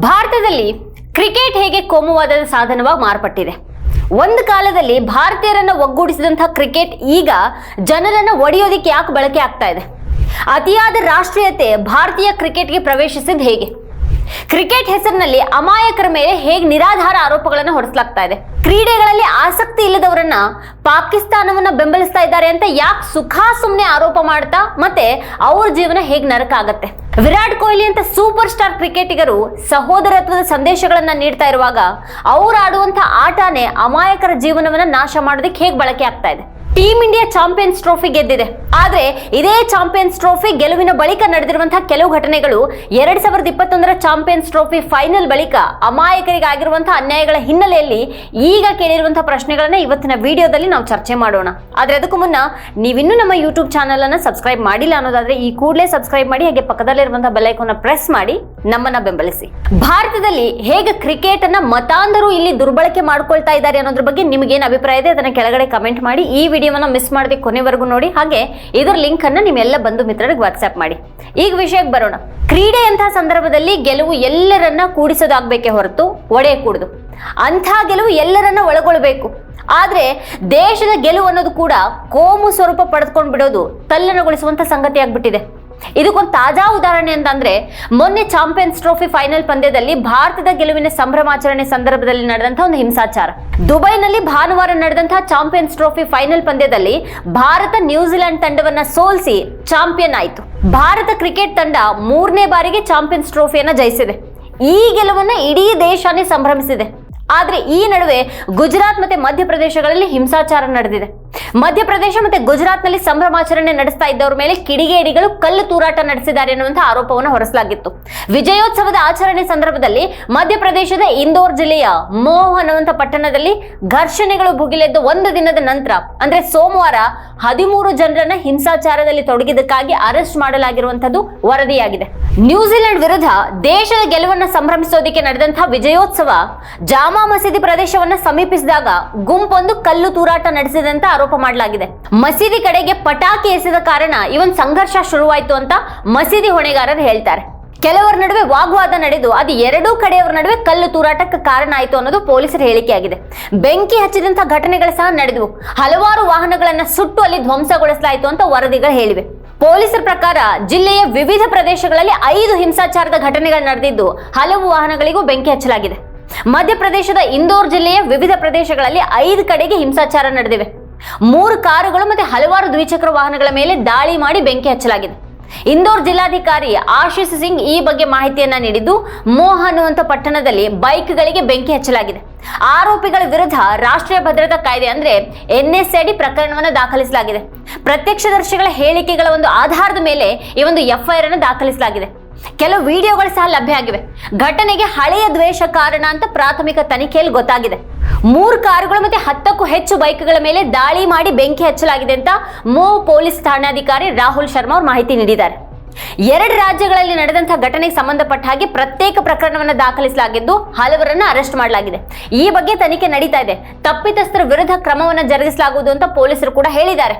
ಭಾರತದಲ್ಲಿ ಕ್ರಿಕೆಟ್ ಹೇಗೆ ಕೋಮುವಾದ ಸಾಧನವಾಗಿ ಮಾರ್ಪಟ್ಟಿದೆ? ಒಂದು ಕಾಲದಲ್ಲಿ ಭಾರತೀಯರನ್ನ ಒಗ್ಗೂಡಿಸಿದಂತಹ ಕ್ರಿಕೆಟ್ ಈಗ ಜನರನ್ನ ಒಡೆಯೋದಿಕ್ಕೆ ಯಾಕೆ ಬಳಕೆ ಆಗ್ತಾ ಇದೆ? ಅತಿಯಾದ ರಾಷ್ಟ್ರೀಯತೆ ಭಾರತೀಯ ಕ್ರಿಕೆಟ್ಗೆ ಪ್ರವೇಶಿಸಿದ ಹೇಗೆ? ಕ್ರಿಕೆಟ್ ಹೆಸರಿನಲ್ಲಿ ಅಮಾಯಕರ ಮೇಲೆ ಹೇಗೆ ನಿರಾಧಾರ ಆರೋಪಗಳನ್ನು ಹೊರಿಸಲಾಗ್ತಾ ಇದೆ? ಕ್ರೀಡೆಗಳಲ್ಲಿ ಆಸಕ್ತಿ ಪಾಕಿಸ್ತಾನವನ್ನ ಬೆಂಬಲಿಸ್ತಾ ಇದ್ದಾರೆ ಅಂತ ಯಾಕೆ ಸುಖಾ ಸುಮ್ನೆ ಆರೋಪ ಮಾಡ್ತಾ ಮತ್ತೆ ಅವ್ರ ಜೀವನ ಹೇಗ್ ನರಕ ಆಗತ್ತೆ? ವಿರಾಟ್ ಕೊಹ್ಲಿ ಅಂತ ಸೂಪರ್ ಸ್ಟಾರ್ ಕ್ರಿಕೆಟಿಗರು ಸಹೋದರತ್ವದ ಸಂದೇಶಗಳನ್ನ ನೀಡ್ತಾ ಇರುವಾಗ ಅವ್ರು ಆಡುವಂತ ಆಟನೇ ಅಮಾಯಕರ ಜೀವನವನ್ನ ನಾಶ ಮಾಡೋದಕ್ಕೆ ಹೇಗೆ ಬಳಕೆ ಆಗ್ತಾ ಇದೆ? ಟೀಮ್ ಇಂಡಿಯಾ ಚಾಂಪಿಯನ್ಸ್ ಟ್ರೋಫಿ ಗೆದ್ದಿದೆ. ಆದರೆ ಇದೇ ಚಾಂಪಿಯನ್ಸ್ ಟ್ರೋಫಿ ಗೆಲುವಿನ ಬಳಿಕ ನಡೆದಿರುವಂತಹ ಕೆಲವು ಘಟನೆಗಳು ಎರಡ್ ಸಾವಿರದ ಇಪ್ಪತ್ತೊಂದರ ಚಾಂಪಿಯನ್ಸ್ ಟ್ರೋಫಿ ಫೈನಲ್ ಬಳಿಕ ಅಮಾಯಕರಿಗೆ ಆಗಿರುವಂತಹ ಅನ್ಯಾಯಗಳ ಹಿನ್ನೆಲೆಯಲ್ಲಿ ಈಗ ಕೇಳಿರುವಂತಹ ಪ್ರಶ್ನೆಗಳನ್ನ ಇವತ್ತಿನ ವಿಡಿಯೋದಲ್ಲಿ ನಾವು ಚರ್ಚೆ ಮಾಡೋಣ. ಆದ್ರೆ ಅದಕ್ಕೂ ಮುನ್ನ ನೀವಿನ್ನೂ ನಮ್ಮ ಯೂಟ್ಯೂಬ್ ಚಾನಲ್ ಅನ್ನ ಸಬ್ಸ್ಕ್ರೈಬ್ ಮಾಡಿಲ್ಲ ಅನ್ನೋದಾದ್ರೆ ಈ ಕೂಡಲೇ ಸಬ್ಸ್ಕ್ರೈಬ್ ಮಾಡಿ, ಹಾಗೆ ಪಕ್ಕದಲ್ಲಿರುವಂತಹ ಬೆಲ್ಲೈಕೋನ ಪ್ರೆಸ್ ಮಾಡಿ, ನಮ್ಮನ್ನ ಬೆಂಬಲಿಸಿ. ಭಾರತದಲ್ಲಿ ಹೇಗೆ ಕ್ರಿಕೆಟ್ ಅನ್ನ ಮತಾಂಧರು ಇಲ್ಲಿ ದುರ್ಬಳಕೆ ಮಾಡ್ಕೊಳ್ತಾ ಇದ್ದಾರೆ ಅನ್ನೋದ್ರ ಬಗ್ಗೆ ನಿಮಗೇನು ಅಭಿಪ್ರಾಯ ಇದೆ, ಅದನ್ನ ಕೆಳಗಡೆ ಕಮೆಂಟ್ ಮಾಡಿ. ಈ ವಿಡಿಯೋವನ್ನ ಮಿಸ್ ಮಾಡದೆ ಕೊನೆವರೆಗೂ ನೋಡಿ. ಹಾಗೆ ಇದರ ಲಿಂಕ್ ಅನ್ನು ನಿಮ್ಮೆಲ್ಲ ಬಂಧು ಮಿತ್ರರಿಗೆ ವಾಟ್ಸ್ಆ್ಯಪ್ ಮಾಡಿ. ಈಗ ವಿಷಯಕ್ಕೆ ಬರೋಣ. ಕ್ರೀಡೆಯಂತಹ ಸಂದರ್ಭದಲ್ಲಿ ಗೆಲುವು ಎಲ್ಲರನ್ನ ಕೂಡಿಸೋದಾಗ್ಬೇಕೇ ಹೊರತು ಒಡೆಯಕೂಡದು ಅಂಥ ಗೆಲುವು ಎಲ್ಲರನ್ನ ಒಳಗೊಳ್ಬೇಕು. ಆದ್ರೆ ದೇಶದ ಗೆಲುವು ಅನ್ನೋದು ಕೂಡ ಕೋಮು ಸ್ವರೂಪ ಪಡೆದುಕೊಂಡು ಬಿಡೋದು ತಲ್ಲಣಗೊಳಿಸುವಂತ ಸಂಗತಿ ಆಗ್ಬಿಟ್ಟಿದೆ ಇದಕ್ಕೊಂದು ತಾಜಾ ಉದಾಹರಣೆ ಅಂತಂದ್ರೆ, ಮೊನ್ನೆ ಚಾಂಪಿಯನ್ಸ್ ಟ್ರೋಫಿ ಫೈನಲ್ ಪಂದ್ಯದಲ್ಲಿ ಭಾರತದ ಗೆಲುವಿನ ಸಂಭ್ರಮಾಚರಣೆ ಸಂದರ್ಭದಲ್ಲಿ ನಡೆದಂತಹ ಒಂದು ಹಿಂಸಾಚಾರ. ದುಬೈನಲ್ಲಿ ಭಾನುವಾರ ನಡೆದಂತಹ ಚಾಂಪಿಯನ್ಸ್ ಟ್ರೋಫಿ ಫೈನಲ್ ಪಂದ್ಯದಲ್ಲಿ ಭಾರತ ನ್ಯೂಜಿಲೆಂಡ್ ತಂಡವನ್ನ ಸೋಲಿಸಿ ಚಾಂಪಿಯನ್ ಆಯಿತು. ಭಾರತ ಕ್ರಿಕೆಟ್ ತಂಡ ಮೂರನೇ ಬಾರಿಗೆ ಚಾಂಪಿಯನ್ಸ್ ಟ್ರೋಫಿಯನ್ನ ಜಯಿಸಿದೆ. ಈ ಗೆಲುವನ್ನ ಇಡೀ ದೇಶನೇ ಸಂಭ್ರಮಿಸಿದೆ. ಆದ್ರೆ ಈ ನಡುವೆ ಗುಜರಾತ್ ಮತ್ತೆ ಮಧ್ಯಪ್ರದೇಶಗಳಲ್ಲಿ ಹಿಂಸಾಚಾರ ನಡೆದಿದೆ. ಮಧ್ಯಪ್ರದೇಶ ಮತ್ತೆ ಗುಜರಾತ್ನಲ್ಲಿ ಸಂಭ್ರಮಾಚರಣೆ ನಡೆಸ್ತಾ ಇದ್ದವರ ಮೇಲೆ ಕಿಡಿಗೇಡಿಗಳು ಕಲ್ಲು ತೂರಾಟ ನಡೆಸಿದ್ದಾರೆ ಎನ್ನುವಂತಹ ಆರೋಪವನ್ನು ಹೊರಸಲಾಗಿತ್ತು. ವಿಜಯೋತ್ಸವದ ಆಚರಣೆ ಸಂದರ್ಭದಲ್ಲಿ ಮಧ್ಯಪ್ರದೇಶದ ಇಂದೋರ್ ಜಿಲ್ಲೆಯ ಮೋಹ್ ಅನ್ನುವಂತ ಪಟ್ಟಣದಲ್ಲಿ ಘರ್ಷಣೆಗಳು ಭುಗಿಲೆದ್ದು ಒಂದು ದಿನದ ನಂತರ, ಅಂದ್ರೆ ಸೋಮವಾರ ಹದಿಮೂರು ಜನರನ್ನ ಹಿಂಸಾಚಾರದಲ್ಲಿ ತೊಡಗಿದ್ದಕ್ಕಾಗಿ ಅರೆಸ್ಟ್ ಮಾಡಲಾಗಿರುವಂತದ್ದು ವರದಿಯಾಗಿದೆ. ನ್ಯೂಜಿಲೆಂಡ್ ವಿರುದ್ಧ ದೇಶದ ಗೆಲುವನ್ನು ಸಂಭ್ರಮಿಸೋದಕ್ಕೆ ನಡೆದಂತಹ ವಿಜಯೋತ್ಸವ ಜಾಮಾ ಮಸೀದಿ ಪ್ರದೇಶವನ್ನ ಸಮೀಪಿಸಿದಾಗ ಗುಂಪೊಂದು ಕಲ್ಲು ತೂರಾಟ ನಡೆಸಿದಂತ ಆರೋಪ ಮಾಡಲಾಗಿದೆ. ಮಸೀದಿ ಕಡೆಗೆ ಪಟಾಕಿ ಎಸೆದ ಕಾರಣ ಇವನ್ ಸಂಘರ್ಷ ಶುರುವಾಯಿತು ಅಂತ ಮಸೀದಿ ಹೊಣೆಗಾರರು ಹೇಳ್ತಾರೆ. ಕೆಲವರ ನಡುವೆ ವಾಗ್ವಾದ ನಡೆದು ಅದು ಎರಡೂ ಕಡೆಯವರ ನಡುವೆ ಕಲ್ಲು ತೂರಾಟಕ್ಕೆ ಕಾರಣ ಆಯಿತು ಅನ್ನೋದು ಪೊಲೀಸರ ಹೇಳಿಕೆಯಾಗಿದೆ. ಬೆಂಕಿ ಹಚ್ಚಿದಂತಹ ಘಟನೆಗಳು ಸಹ ನಡೆದವು. ಹಲವಾರು ವಾಹನಗಳನ್ನ ಸುಟ್ಟು ಅಲ್ಲಿ ಧ್ವಂಸಗೊಳಿಸಲಾಯಿತು ಅಂತ ವರದಿಗಳು ಹೇಳಿವೆ. ಪೊಲೀಸರ ಪ್ರಕಾರ ಜಿಲ್ಲೆಯ ವಿವಿಧ ಪ್ರದೇಶಗಳಲ್ಲಿ ಐದು ಹಿಂಸಾಚಾರದ ಘಟನೆಗಳು ನಡೆದಿದ್ದು ಹಲವು ವಾಹನಗಳಿಗೂ ಬೆಂಕಿ ಹಚ್ಚಲಾಗಿದೆ. ಮಧ್ಯಪ್ರದೇಶದ ಇಂದೋರ್ ಜಿಲ್ಲೆಯ ವಿವಿಧ ಪ್ರದೇಶಗಳಲ್ಲಿ ಐದು ಕಡೆಗೆ ಹಿಂಸಾಚಾರ ನಡೆದಿವೆ. ಮೂರು ಕಾರುಗಳು ಮತ್ತೆ ಹಲವಾರು ದ್ವಿಚಕ್ರ ವಾಹನಗಳ ಮೇಲೆ ದಾಳಿ ಮಾಡಿ ಬೆಂಕಿ ಹಚ್ಚಲಾಗಿದೆ. ಇಂದೋರ್ ಜಿಲ್ಲಾಧಿಕಾರಿ ಆಶೀಸ್ ಸಿಂಗ್ ಈ ಬಗ್ಗೆ ಮಾಹಿತಿಯನ್ನ ನೀಡಿದ್ದು, ಮೋಹ ಅನ್ನುವಂಥ ಪಟ್ಟಣದಲ್ಲಿ ಬೈಕ್ಗಳಿಗೆ ಬೆಂಕಿ ಹಚ್ಚಲಾಗಿದೆ. ಆರೋಪಿಗಳ ವಿರುದ್ಧ ರಾಷ್ಟ್ರೀಯ ಭದ್ರತಾ ಕಾಯ್ದೆ ಅಂದ್ರೆ ಎನ್ಎಸ್ಐಡಿ ಪ್ರಕರಣವನ್ನು ದಾಖಲಿಸಲಾಗಿದೆ. ಪ್ರತ್ಯಕ್ಷದರ್ಶಿಗಳ ಹೇಳಿಕೆಗಳ ಒಂದು ಆಧಾರದ ಮೇಲೆ ಈ ಒಂದು ಎಫ್ಐಆರ್ ಅನ್ನು ದಾಖಲಿಸಲಾಗಿದೆ. ಕೆಲವು ವಿಡಿಯೋಗಳು ಸಹ ಲಭ್ಯ ಆಗಿವೆ. ಘಟನೆಗೆ ಹಳೆಯ ದ್ವೇಷ ಕಾರಣ ಅಂತ ಪ್ರಾಥಮಿಕ ತನಿಖೆಯಲ್ಲಿ ಗೊತ್ತಾಗಿದೆ. ಮೂರು ಕಾರುಗಳು ಮತ್ತೆ ಹತ್ತಕ್ಕೂ ಹೆಚ್ಚು ಬೈಕ್ಗಳ ಮೇಲೆ ದಾಳಿ ಮಾಡಿ ಬೆಂಕಿ ಹಚ್ಚಲಾಗಿದೆ ಅಂತ ಮೋ ಪೊಲೀಸ್ ಠಾಣಾಧಿಕಾರಿ ರಾಹುಲ್ ಶರ್ಮಾ ಅವರು ಮಾಹಿತಿ ನೀಡಿದ್ದಾರೆ. ಎರಡು ರಾಜ್ಯಗಳಲ್ಲಿ ನಡೆದಂತಹ ಘಟನೆಗೆ ಸಂಬಂಧಪಟ್ಟ ಹಾಗೆ ಪ್ರತ್ಯೇಕ ಪ್ರಕರಣವನ್ನು ದಾಖಲಿಸಲಾಗಿದ್ದು ಹಲವರನ್ನ ಅರೆಸ್ಟ್ ಮಾಡಲಾಗಿದೆ. ಈ ಬಗ್ಗೆ ತನಿಖೆ ನಡೀತಾ ಇದೆ. ತಪ್ಪಿತಸ್ಥರ ವಿರುದ್ಧ ಕ್ರಮವನ್ನು ಜರುಗಿಸಲಾಗುವುದು ಅಂತ ಪೊಲೀಸರು ಕೂಡ ಹೇಳಿದ್ದಾರೆ.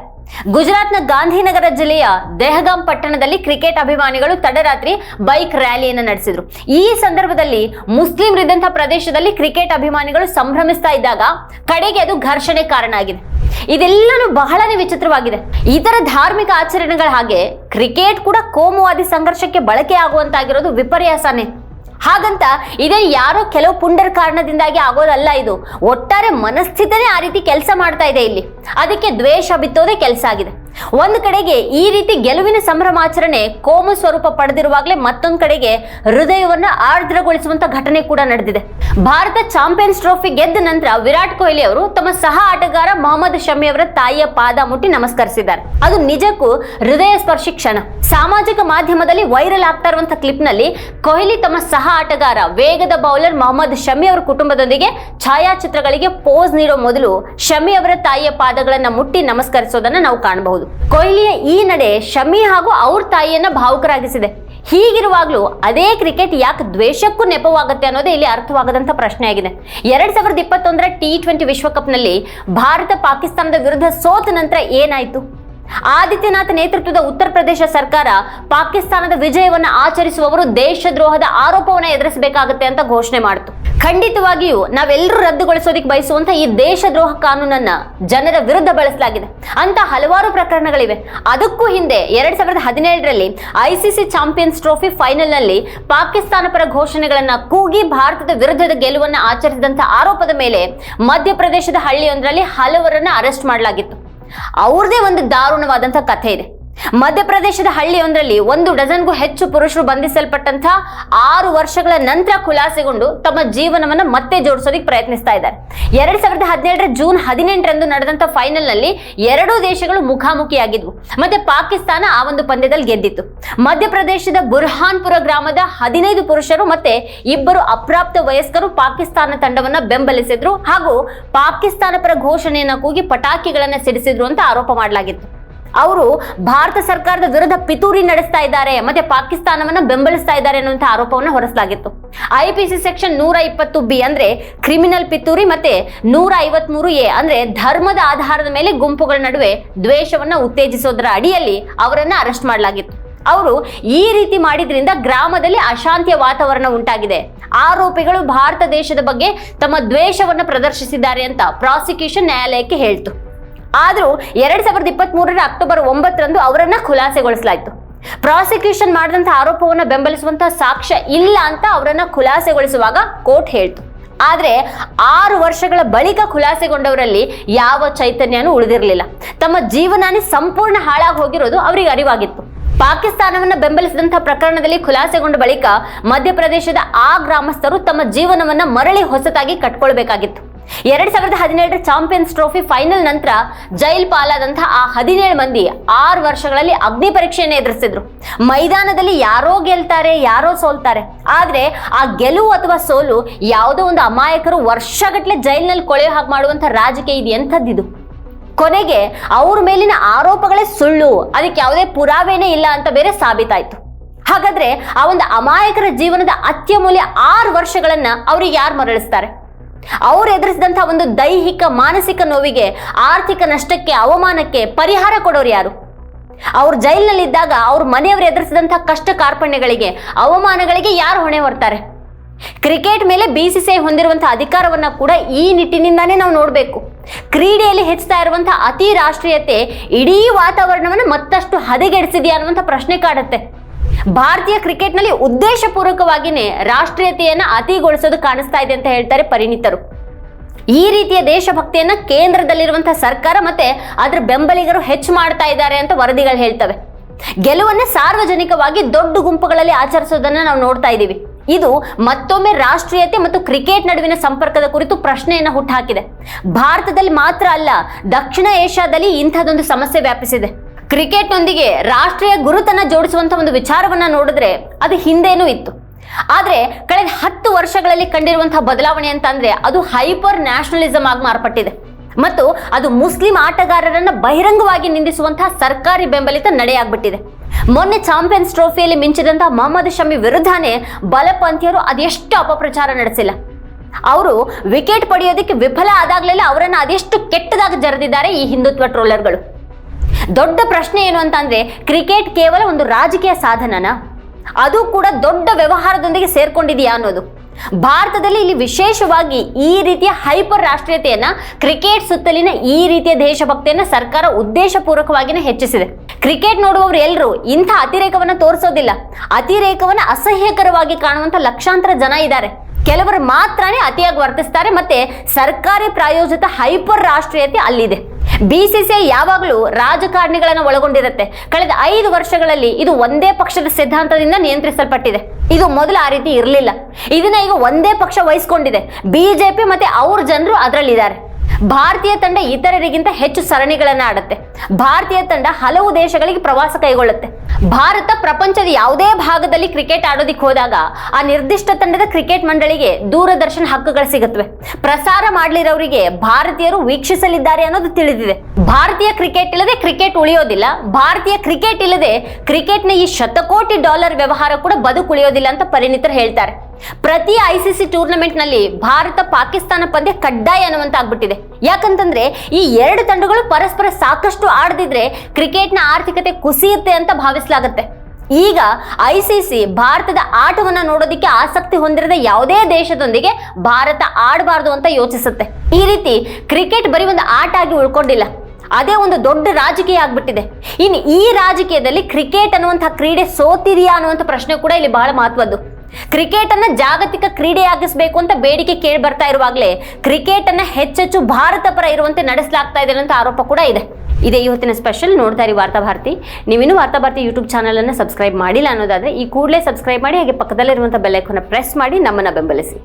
ಗುಜರಾತ್ನ ಗಾಂಧಿನಗರ ಜಿಲ್ಲೆಯ ದೆಹಗಾಂ ಪಟ್ಟಣದಲ್ಲಿ ಕ್ರಿಕೆಟ್ ಅಭಿಮಾನಿಗಳು ತಡರಾತ್ರಿ ಬೈಕ್ ರ್ಯಾಲಿಯನ್ನು ನಡೆಸಿದ್ರು. ಈ ಸಂದರ್ಭದಲ್ಲಿ ಮುಸ್ಲಿಂ ಇದ್ದಂತಹ ಪ್ರದೇಶದಲ್ಲಿ ಕ್ರಿಕೆಟ್ ಅಭಿಮಾನಿಗಳು ಸಂಭ್ರಮಿಸ್ತಾ ಇದ್ದಾಗ ಕಡೆಗೆ ಅದು ಘರ್ಷಣೆ ಕಾರಣ ಆಗಿದೆ. ಇದೆಲ್ಲನೂ ಬಹಳನೇ ವಿಚಿತ್ರವಾಗಿದೆ. ಇತರ ಧಾರ್ಮಿಕ ಆಚರಣೆಗಳ ಹಾಗೆ ಕ್ರಿಕೆಟ್ ಕೂಡ ಕೋಮುವಾದಿ ಸಂಘರ್ಷಕ್ಕೆ ಬಳಕೆ ಆಗುವಂತಾಗಿರೋದು ವಿಪರ್ಯಾಸನೇ. ಹಾಗಂತ ಇದೇ ಯಾರೋ ಕೆಲವು ಪುಂಡರ ಕಾರಣದಿಂದಾಗಿ ಆಗೋದಲ್ಲ ಇದು. ಒಟ್ಟಾರೆ ಮನಸ್ಥಿತಿನೇ ಆ ರೀತಿ ಕೆಲಸ ಮಾಡ್ತಾ ಇದೆ ಇಲ್ಲಿ. ಅದಕ್ಕೆ ದ್ವೇಷ ಬಿತ್ತೋದೇ ಕೆಲಸ ಆಗಿದೆ. ಒಂದು ಕಡೆಗೆ ಈ ರೀತಿ ಗೆಲುವಿನ ಸಂಭ್ರಮಾಚರಣೆ ಕೋಮು ಸ್ವರೂಪ ಪಡೆದಿರುವಾಗಲೇ ಮತ್ತೊಂದು ಕಡೆಗೆ ಹೃದಯವನ್ನ ಆರ್ದ್ರಗೊಳಿಸುವಂತ ಘಟನೆ ಕೂಡ ನಡೆದಿದೆ. ಭಾರತ ಚಾಂಪಿಯನ್ಸ್ ಟ್ರೋಫಿ ಗೆದ್ದ ನಂತರ ವಿರಾಟ್ ಕೊಹ್ಲಿ ಅವರು ತಮ್ಮ ಸಹ ಆಟಗಾರ ಮೊಹಮ್ಮದ್ ಶಮಿ ಅವರ ತಾಯಿಯ ಪಾದ ಮುಟ್ಟಿ ನಮಸ್ಕರಿಸಿದ್ದಾರೆ. ಅದು ನಿಜಕ್ಕೂ ಹೃದಯ ಸ್ಪರ್ಶಿ ಕ್ಷಣ. ಸಾಮಾಜಿಕ ಮಾಧ್ಯಮದಲ್ಲಿ ವೈರಲ್ ಆಗ್ತಾ ಇರುವಂತಹ ಕ್ಲಿಪ್ನಲ್ಲಿ ಕೊಹ್ಲಿ ತಮ್ಮ ಸಹ ಆಟಗಾರ, ವೇಗದ ಬೌಲರ್ ಮೊಹಮ್ಮದ್ ಶಮಿ ಅವರ ಕುಟುಂಬದೊಂದಿಗೆ ಛಾಯಾಚಿತ್ರಗಳಿಗೆ ಪೋಸ್ ನೀಡೋ ಮೊದಲು ಶಮಿ ಅವರ ತಾಯಿಯ ಪಾದಗಳನ್ನ ಮುಟ್ಟಿ ನಮಸ್ಕರಿಸೋದನ್ನ ನಾವು ಕಾಣಬಹುದು. ಕೊಹ್ಲಿಯ ಈ ನಡೆ ಶಮಿ ಹಾಗೂ ಅವ್ರ ತಾಯಿಯನ್ನ ಭಾವುಕರಾಗಿಸಿದೆ. ಹೀಗಿರುವಾಗಲೂ ಅದೇ ಕ್ರಿಕೆಟ್ ಯಾಕೆ ದ್ವೇಷಕ್ಕೂ ನೆಪವಾಗುತ್ತೆ ಅನ್ನೋದೇ ಇಲ್ಲಿ ಅರ್ಥವಾಗದಂತ ಪ್ರಶ್ನೆ ಆಗಿದೆ ಎರಡ್ ಸಾವಿರದ ಇಪ್ಪತ್ತೊಂದರ ಟಿ ಟ್ವೆಂಟಿ ವಿಶ್ವಕಪ್ನಲ್ಲಿ ಭಾರತ ಪಾಕಿಸ್ತಾನದ ವಿರುದ್ಧ ಸೋತ ನಂತರ ಏನಾಯ್ತು? ಆದಿತ್ಯನಾಥ್ ನೇತೃತ್ವದ ಉತ್ತರ ಪ್ರದೇಶ ಸರ್ಕಾರ ಪಾಕಿಸ್ತಾನದ ವಿಜಯವನ್ನು ಆಚರಿಸುವವರು ದೇಶದ್ರೋಹದ ಆರೋಪವನ್ನು ಎದುರಿಸಬೇಕಾಗುತ್ತೆ ಅಂತ ಘೋಷಣೆ ಮಾಡಿತು. ಖಂಡಿತವಾಗಿಯೂ ನಾವೆಲ್ಲರೂ ರದ್ದುಗೊಳಿಸೋದಕ್ಕೆ ಬಯಸುವಂತ ಈ ದೇಶದ್ರೋಹ ಕಾನೂನನ್ನ ಜನರ ವಿರುದ್ಧ ಬಳಸಲಾಗಿದೆ. ಅಂತ ಹಲವಾರು ಪ್ರಕರಣಗಳಿವೆ. ಅದಕ್ಕೂ ಹಿಂದೆ ಎರಡ್ ಸಾವಿರದ ಹದಿನೇಳರಲ್ಲಿ ಐಸಿಸಿ ಚಾಂಪಿಯನ್ಸ್ ಟ್ರೋಫಿ ಫೈನಲ್ನಲ್ಲಿ ಪಾಕಿಸ್ತಾನ ಪರ ಘೋಷಣೆಗಳನ್ನ ಕೂಗಿ ಭಾರತದ ವಿರುದ್ಧದ ಗೆಲುವನ್ನ ಆಚರಿಸಿದಂತ ಆರೋಪದ ಮೇಲೆ ಮಧ್ಯಪ್ರದೇಶದ ಹಳ್ಳಿಯೊಂದರಲ್ಲಿ ಹಲವರನ್ನ ಅರೆಸ್ಟ್ ಮಾಡಲಾಗಿತ್ತು. ಅವ್ರದೇ ಒಂದು ದಾರುಣವಾದಂಥ ಕಥೆ ಇದೆ. ಮಧ್ಯಪ್ರದೇಶದ ಹಳ್ಳಿಯೊಂದರಲ್ಲಿ ಒಂದು ಡಜನ್ಗೂ ಹೆಚ್ಚು ಪುರುಷರು ಬಂಧಿಸಲ್ಪಟ್ಟಂತಹ ಆರು ವರ್ಷಗಳ ನಂತರ ಖುಲಾಸೆಗೊಂಡು ತಮ್ಮ ಜೀವನವನ್ನ ಮತ್ತೆ ಜೋಡಿಸೋದಕ್ಕೆ ಪ್ರಯತ್ನಿಸ್ತಾ ಇದ್ದಾರೆ. ಎರಡ್ ಸಾವಿರದ ಹದಿನೇಳರ ಜೂನ್ ಹದಿನೆಂಟರಂದು ನಡೆದಂತ ಫೈನಲ್ನಲ್ಲಿ ಎರಡೂ ದೇಶಗಳು ಮುಖಾಮುಖಿಯಾಗಿದ್ವು. ಮತ್ತೆ ಪಾಕಿಸ್ತಾನ ಆ ಒಂದು ಪಂದ್ಯದಲ್ಲಿ ಗೆದ್ದಿತ್ತು. ಮಧ್ಯಪ್ರದೇಶದ ಬುರ್ಹಾನ್ಪುರ ಗ್ರಾಮದ ಹದಿನೈದು ಪುರುಷರು ಮತ್ತೆ ಇಬ್ಬರು ಅಪ್ರಾಪ್ತ ವಯಸ್ಕರು ಪಾಕಿಸ್ತಾನ ತಂಡವನ್ನ ಬೆಂಬಲಿಸಿದ್ರು ಹಾಗೂ ಪಾಕಿಸ್ತಾನ ಪರ ಘೋಷಣೆಯನ್ನ ಕೂಗಿ ಪಟಾಕಿಗಳನ್ನ ಸಿಡಿಸಿದ್ರು ಅಂತ ಆರೋಪ ಮಾಡಲಾಗಿತ್ತು. ಅವರು ಭಾರತ ಸರ್ಕಾರದ ವಿರುದ್ಧ ಪಿತೂರಿ ನಡೆಸ್ತಾ ಇದ್ದಾರೆ, ಮತ್ತೆ ಪಾಕಿಸ್ತಾನವನ್ನ ಬೆಂಬಲಿಸ್ತಾ ಇದ್ದಾರೆ ಅನ್ನುವಂಥ ಆರೋಪವನ್ನು ಹೊರಸಲಾಗಿತ್ತು. ಐಪಿಸಿ ಸೆಕ್ಷನ್ ನೂರ ಇಪ್ಪತ್ತು ಬಿ ಅಂದ್ರೆ ಕ್ರಿಮಿನಲ್ ಪಿತೂರಿ, ಮತ್ತೆ ನೂರ ಐವತ್ಮೂರು ಎ ಅಂದ್ರೆ ಧರ್ಮದ ಆಧಾರದ ಮೇಲೆ ಗುಂಪುಗಳ ನಡುವೆ ದ್ವೇಷವನ್ನ ಉತ್ತೇಜಿಸೋದರ ಅಡಿಯಲ್ಲಿ ಅವರನ್ನು ಅರೆಸ್ಟ್ ಮಾಡಲಾಗಿತ್ತು. ಅವರು ಈ ರೀತಿ ಮಾಡಿದ್ರಿಂದ ಗ್ರಾಮದಲ್ಲಿ ಅಶಾಂತಿಯ ವಾತಾವರಣ ಉಂಟಾಗಿದೆ. ಆರೋಪಿಗಳು ಭಾರತ ದೇಶದ ಬಗ್ಗೆ ತಮ್ಮ ದ್ವೇಷವನ್ನು ಪ್ರದರ್ಶಿಸಿದ್ದಾರೆ ಅಂತ ಪ್ರಾಸಿಕ್ಯೂಷನ್ ನ್ಯಾಯಾಲಯಕ್ಕೆ ಹೇಳ್ತು. ಆದರೂ ಎರಡ್ ಸಾವಿರದ ಇಪ್ಪತ್ತ್ ಮೂರರ ಅಕ್ಟೋಬರ್ ಒಂಬತ್ತರಂದು ಅವರನ್ನ ಖುಲಾಸೆಗೊಳಿಸಲಾಯಿತು. ಪ್ರಾಸಿಕ್ಯೂಷನ್ ಮಾಡಿದಂತಹ ಆರೋಪವನ್ನು ಬೆಂಬಲಿಸುವಂತಹ ಸಾಕ್ಷ್ಯ ಇಲ್ಲ ಅಂತ ಅವರನ್ನ ಖುಲಾಸೆಗೊಳಿಸುವಾಗ ಕೋರ್ಟ್ ಹೇಳ್ತು. ಆದ್ರೆ ಆರು ವರ್ಷಗಳ ಬಳಿಕ ಖುಲಾಸೆಗೊಂಡವರಲ್ಲಿ ಯಾವ ಚೈತನ್ಯನೂ ಉಳಿದಿರಲಿಲ್ಲ. ತಮ್ಮ ಜೀವನಾನೇ ಸಂಪೂರ್ಣ ಹಾಳಾಗಿ ಹೋಗಿರೋದು ಅವರಿಗೆ ಅರಿವಾಗಿತ್ತು. ಪಾಕಿಸ್ತಾನವನ್ನ ಬೆಂಬಲಿಸಿದಂತಹ ಪ್ರಕರಣದಲ್ಲಿ ಖುಲಾಸೆಗೊಂಡ ಬಳಿಕ ಮಧ್ಯಪ್ರದೇಶದ ಆ ಗ್ರಾಮಸ್ಥರು ತಮ್ಮ ಜೀವನವನ್ನ ಮರಳಿ ಹೊಸತಾಗಿ ಕಟ್ಕೊಳ್ಬೇಕಾಗಿತ್ತು. ಎರಡ್ ಸಾವಿರದ ಹದಿನೇಳರ ಚಾಂಪಿಯನ್ಸ್ ಟ್ರೋಫಿ ಫೈನಲ್ ನಂತರ ಜೈಲ್ ಪಾಲಾದಂತಹ ಆ ಹದಿನೇಳು ಮಂದಿ ಆರು ವರ್ಷಗಳಲ್ಲಿ ಅಗ್ನಿ ಪರೀಕ್ಷೆಯನ್ನು ಎದುರಿಸಿದ್ರು. ಮೈದಾನದಲ್ಲಿ ಯಾರೋ ಗೆಲ್ತಾರೆ, ಯಾರೋ ಸೋಲ್ತಾರೆ. ಆದ್ರೆ ಆ ಗೆಲುವು ಅಥವಾ ಸೋಲು ಯಾವುದೋ ಒಂದು ಅಮಾಯಕರು ವರ್ಷಗಟ್ಟಲೆ ಜೈಲಿನಲ್ಲಿ ಕೊಳೆಯೋ ಹಾಗೆ ಮಾಡುವಂತ ರಾಜಕೀಯ ಇದು? ಕೊನೆಗೆ ಅವ್ರ ಮೇಲಿನ ಆರೋಪಗಳೇ ಸುಳ್ಳು. ಅದಕ್ಕೆ ಯಾವುದೇ ಪುರಾವೆನೇ ಇಲ್ಲ ಅಂತ ಬೇರೆ ಸಾಬೀತಾಯ್ತು. ಹಾಗಾದ್ರೆ ಆ ಒಂದು ಅಮಾಯಕರ ಜೀವನದ ಅತ್ಯಮೂಲ್ಯ ಆರು ವರ್ಷಗಳನ್ನ ಅವ್ರಿಗೆ ಯಾರು ಮರಳಿಸ್ತಾರೆ? ಅವ್ರು ಎದುರಿಸಿದಂಥ ಒಂದು ದೈಹಿಕ, ಮಾನಸಿಕ ನೋವಿಗೆ, ಆರ್ಥಿಕ ನಷ್ಟಕ್ಕೆ, ಅವಮಾನಕ್ಕೆ ಪರಿಹಾರ ಕೊಡೋರು ಯಾರು? ಅವ್ರು ಜೈಲಿನಲ್ಲಿದ್ದಾಗ ಅವ್ರ ಮನೆಯವರು ಎದುರಿಸಿದಂಥ ಕಷ್ಟ ಕಾರ್ಪಣ್ಯಗಳಿಗೆ, ಅವಮಾನಗಳಿಗೆ ಯಾರು ಹೊಣೆ ಹೊರ್ತಾರೆ? ಕ್ರಿಕೆಟ್ ಮೇಲೆ ಬಿಸಿಸಿಐ ಹೊಂದಿರುವಂತಹ ಅಧಿಕಾರವನ್ನ ಕೂಡ ಈ ನಿಟ್ಟಿನಿಂದಾನೇ ನಾವು ನೋಡಬೇಕು. ಕ್ರೀಡೆಯಲ್ಲಿ ಹೆಚ್ಚುತ್ತಾ ಇರುವಂತಹ ಅತಿ ರಾಷ್ಟ್ರೀಯತೆ ಇಡೀ ವಾತಾವರಣವನ್ನು ಮತ್ತಷ್ಟು ಹದಗೆಡಿಸಿದೆಯಾ ಅನ್ನುವಂಥ ಪ್ರಶ್ನೆ ಕಾಡುತ್ತೆ. ಭಾರತೀಯ ಕ್ರಿಕೆಟ್ನಲ್ಲಿ ಉದ್ದೇಶಪೂರ್ವಕವಾಗಿಯೇ ರಾಷ್ಟ್ರೀಯತೆಯನ್ನ ಅತಿಗೊಳಿಸೋದು ಕಾಣಿಸ್ತಾ ಇದೆ ಅಂತ ಹೇಳ್ತಾರೆ ಪರಿಣಿತರು. ಈ ರೀತಿಯ ದೇಶಭಕ್ತಿಯನ್ನ ಕೇಂದ್ರದಲ್ಲಿರುವಂತಹ ಸರ್ಕಾರ ಮತ್ತೆ ಅದರ ಬೆಂಬಲಿಗರು ಹೆಚ್ಚು ಮಾಡ್ತಾ ಇದ್ದಾರೆ ಅಂತ ವರದಿಗಳು ಹೇಳ್ತವೆ. ಗೆಲುವನ್ನ ಸಾರ್ವಜನಿಕವಾಗಿ ದೊಡ್ಡ ಗುಂಪುಗಳಲ್ಲಿ ಆಚರಿಸೋದನ್ನ ನಾವು ನೋಡ್ತಾ ಇದ್ದೀವಿ. ಇದು ಮತ್ತೊಮ್ಮೆ ರಾಷ್ಟ್ರೀಯತೆ ಮತ್ತು ಕ್ರಿಕೆಟ್ ನಡುವಿನ ಸಂಪರ್ಕದ ಕುರಿತು ಪ್ರಶ್ನೆಯನ್ನ ಹುಟ್ಟುಹಾಕಿದೆ ಭಾರತದಲ್ಲಿ ಮಾತ್ರ ಅಲ್ಲ, ದಕ್ಷಿಣ ಏಷ್ಯಾದಲ್ಲಿ ಇಂಥದ್ದೊಂದು ಸಮಸ್ಯೆ ವ್ಯಾಪಿಸಿದೆ. ಕ್ರಿಕೆಟ್ನೊಂದಿಗೆ ರಾಷ್ಟ್ರೀಯ ಗುರುತನ್ನ ಜೋಡಿಸುವಂತ ಒಂದು ವಿಚಾರವನ್ನ ನೋಡಿದ್ರೆ ಅದು ಹಿಂದೇನೂ ಇತ್ತು. ಆದರೆ ಕಳೆದ ಹತ್ತು ವರ್ಷಗಳಲ್ಲಿ ಕಂಡಿರುವಂತಹ ಬದಲಾವಣೆ ಅಂತ ಅಂದ್ರೆ ಅದು ಹೈಪರ್ ನ್ಯಾಷನಲಿಸಮ್ ಆಗಿ ಮಾರ್ಪಟ್ಟಿದೆ. ಮತ್ತು ಅದು ಮುಸ್ಲಿಂ ಆಟಗಾರರನ್ನ ಬಹಿರಂಗವಾಗಿ ನಿಂದಿಸುವಂತಹ ಸರ್ಕಾರಿ ಬೆಂಬಲಿತ ನಡೆಯಾಗ್ಬಿಟ್ಟಿದೆ. ಮೊನ್ನೆ ಚಾಂಪಿಯನ್ಸ್ ಟ್ರೋಫಿಯಲ್ಲಿ ಮಿಂಚಿದಂತಹ ಮೊಹಮ್ಮದ್ ಶಮಿ ವಿರುದ್ಧನೇ ಬಲಪಂಥೀಯರು ಅದೆಷ್ಟು ಅಪಪ್ರಚಾರ ನಡೆಸಿಲ್ಲ. ಅವರು ವಿಕೆಟ್ ಪಡೆಯೋದಕ್ಕೆ ವಿಫಲ ಆದಾಗಲೆಲ್ಲ ಅವರನ್ನು ಅದೆಷ್ಟು ಕೆಟ್ಟದಾಗಿ ಜರೆದಿದ್ದಾರೆ ಈ ಹಿಂದುತ್ವ ಟ್ರೋಲರ್ಗಳು. ದೊಡ್ಡ ಪ್ರಶ್ನೆ ಏನು ಅಂತ ಅಂದರೆ, ಕ್ರಿಕೆಟ್ ಕೇವಲ ಒಂದು ರಾಜಕೀಯ ಸಾಧನನ? ಅದು ಕೂಡ ದೊಡ್ಡ ವ್ಯವಹಾರದೊಂದಿಗೆ ಸೇರ್ಕೊಂಡಿದೆಯಾ ಅನ್ನೋದು. ಭಾರತದಲ್ಲಿ ಇಲ್ಲಿ ವಿಶೇಷವಾಗಿ ಈ ರೀತಿಯ ಹೈಪರ್ ರಾಷ್ಟ್ರೀಯತೆಯನ್ನ, ಕ್ರಿಕೆಟ್ ಸುತ್ತಲಿನ ಈ ರೀತಿಯ ದೇಶಭಕ್ತಿಯನ್ನ ಸರ್ಕಾರ ಉದ್ದೇಶಪೂರ್ವಕವಾಗಿನೇ ಹೆಚ್ಚಿಸಿದೆ. ಕ್ರಿಕೆಟ್ ನೋಡುವವರು ಎಲ್ಲರೂ ಇಂಥ ಅತಿರೇಕವನ್ನ ತೋರಿಸೋದಿಲ್ಲ. ಅತಿರೇಕವನ್ನ ಅಸಹ್ಯಕರವಾಗಿ ಕಾಣುವಂತ ಲಕ್ಷಾಂತರ ಜನ ಇದ್ದಾರೆ. ಕೆಲವರು ಮಾತ್ರನೇ ಅತಿಯಾಗಿ ವರ್ತಿಸ್ತಾರೆ, ಮತ್ತೆ ಸರ್ಕಾರಿ ಪ್ರಾಯೋಜಿತ ಹೈಪರ್ ರಾಷ್ಟ್ರೀಯತೆ ಅಲ್ಲಿದೆ. ಬಿಸಿಸಿಐ ಯಾವಾಗಲೂ ರಾಜಕಾರಣಿಗಳನ್ನು ಒಳಗೊಂಡಿರುತ್ತೆ. ಕಳೆದ ಐದು ವರ್ಷಗಳಲ್ಲಿ ಇದು ಒಂದೇ ಪಕ್ಷದ ಸಿದ್ಧಾಂತದಿಂದ ನಿಯಂತ್ರಿಸಲ್ಪಟ್ಟಿದೆ. ಇದು ಮೊದಲು ಆ ರೀತಿ ಇರಲಿಲ್ಲ. ಇದನ್ನ ಈಗ ಒಂದೇ ಪಕ್ಷ ವಹಿಸ್ಕೊಂಡಿದೆ. ಬಿಜೆಪಿ ಮತ್ತೆ ಅವ್ರ ಜನರು ಅದರಲ್ಲಿದ್ದಾರೆ. ಭಾರತೀಯ ತಂಡ ಇತರರಿಗಿಂತ ಹೆಚ್ಚು ಸರಣಿಗಳನ್ನ ಆಡುತ್ತೆ ಭಾರತೀಯ ತಂಡ ಹಲವು ದೇಶಗಳಿಗೆ ಪ್ರವಾಸ ಕೈಗೊಳ್ಳುತ್ತೆ. ಭಾರತ ಪ್ರಪಂಚದ ಯಾವುದೇ ಭಾಗದಲ್ಲಿ ಕ್ರಿಕೆಟ್ ಆಡೋದಿಕ್ ಹೋದಾಗ ಆ ನಿರ್ದಿಷ್ಟ ತಂಡದ ಕ್ರಿಕೆಟ್ ಮಂಡಳಿಗೆ ದೂರದರ್ಶನ ಹಕ್ಕುಗಳು ಸಿಗುತ್ತವೆ. ಪ್ರಸಾರ ಮಾಡಲಿರೋರಿಗೆ ಭಾರತೀಯರು ವೀಕ್ಷಿಸಲಿದ್ದಾರೆ ಅನ್ನೋದು ತಿಳಿದಿದೆ. ಭಾರತೀಯ ಕ್ರಿಕೆಟ್ ಇಲ್ಲದೆ ಕ್ರಿಕೆಟ್ ಉಳಿಯೋದಿಲ್ಲ. ಭಾರತೀಯ ಕ್ರಿಕೆಟ್ ಇಲ್ಲದೆ ಕ್ರಿಕೆಟ್ನ ಈ ಶತಕೋಟಿ ಡಾಲರ್ ವ್ಯವಹಾರ ಕೂಡ ಬದುಕುಳಿಯೋದಿಲ್ಲ ಅಂತ ಪರಿಣಿತರು ಹೇಳ್ತಾರೆ. ಪ್ರತಿ ಐಸಿಸಿ ಟೂರ್ನಮೆಂಟ್ನಲ್ಲಿ ಭಾರತ ಪಾಕಿಸ್ತಾನ ಪಂದ್ಯ ಕಡ್ಡಾಯ ಅನ್ನುವಂತ ಆಗ್ಬಿಟ್ಟಿದೆ ಯಾಕಂತಂದ್ರೆ ಈ ಎರಡು ತಂಡಗಳು ಪರಸ್ಪರ ಸಾಕಷ್ಟು ಆಡದಿದ್ರೆ ಕ್ರಿಕೆಟ್ನ ಆರ್ಥಿಕತೆ ಕುಸಿಯುತ್ತೆ ಅಂತ ಭಾವಿಸಲಾಗುತ್ತೆ ಈಗ ಐ ಸಿ ಸಿ ಭಾರತದ ಆಟವನ್ನ ನೋಡೋದಕ್ಕೆ ಆಸಕ್ತಿ ಹೊಂದಿರದ ಯಾವುದೇ ದೇಶದೊಂದಿಗೆ ಭಾರತ ಆಡಬಾರ್ದು ಅಂತ ಯೋಚಿಸುತ್ತೆ. ಈ ರೀತಿ ಕ್ರಿಕೆಟ್ ಬರೀ ಒಂದು ಆಟ ಆಗಿ ಉಳ್ಕೊಂಡಿಲ್ಲ. ಅದೇ ಒಂದು ದೊಡ್ಡ ರಾಜಕೀಯ ಆಗ್ಬಿಟ್ಟಿದೆ. ಇನ್ನು ಈ ರಾಜಕೀಯದಲ್ಲಿ ಕ್ರಿಕೆಟ್ ಅನ್ನುವಂತಹ ಕ್ರೀಡೆ ಸೋತಿದೆಯಾ ಅನ್ನುವಂಥ ಪ್ರಶ್ನೆ ಕೂಡ ಇಲ್ಲಿ ಬಹಳ ಮಹತ್ವದ್ದು. ಕ್ರಿಕೆಟ್ ಅನ್ನ ಜಾಗತಿಕ ಕ್ರೀಡೆಯಾಗಿಸಬೇಕು ಅಂತ ಬೇಡಿಕೆ ಕೇಳಿ ಬರ್ತಾ ಇರುವಾಗಲೇ ಕ್ರಿಕೆಟ್ ಅನ್ನ ಹೆಚ್ಚೆಚ್ಚು ಭಾರತ ಪರ ಇರುವಂತೆ ನಡೆಸಲಾಗ್ತಾ ಇದೆ ಅನ್ನೋ ಆರೋಪ ಕೂಡ ಇದೆ. ಇದೇ ಇವತ್ತಿನ ಸ್ಪೆಷಲ್ ನೋಡ್ತಾ ಇರಿ ವಾರ್ತಾ ಭಾರತಿ. ನೀವಿನ್ನೂ ವಾರ್ತಾ ಭಾರತಿ ಯೂಟ್ಯೂಬ್ ಚಾನಲ್ ಅನ್ನು ಸಬ್ಸ್ಕ್ರೈಬ್ ಮಾಡಿಲ್ಲ ಅನ್ನೋದಾದ್ರೆ ಈ ಕೂಡಲೇ ಸಬ್ಸ್ಕ್ರೈಬ್ ಮಾಡಿ ಹಾಗೆ ಪಕ್ಕದಲ್ಲಿರುವಂಥ ಬೆಲ್ಲೈಕನ್ನ ಪ್ರೆಸ್ ಮಾಡಿ ನಮ್ಮನ್ನ ಬೆಂಬಲಿಸಿ.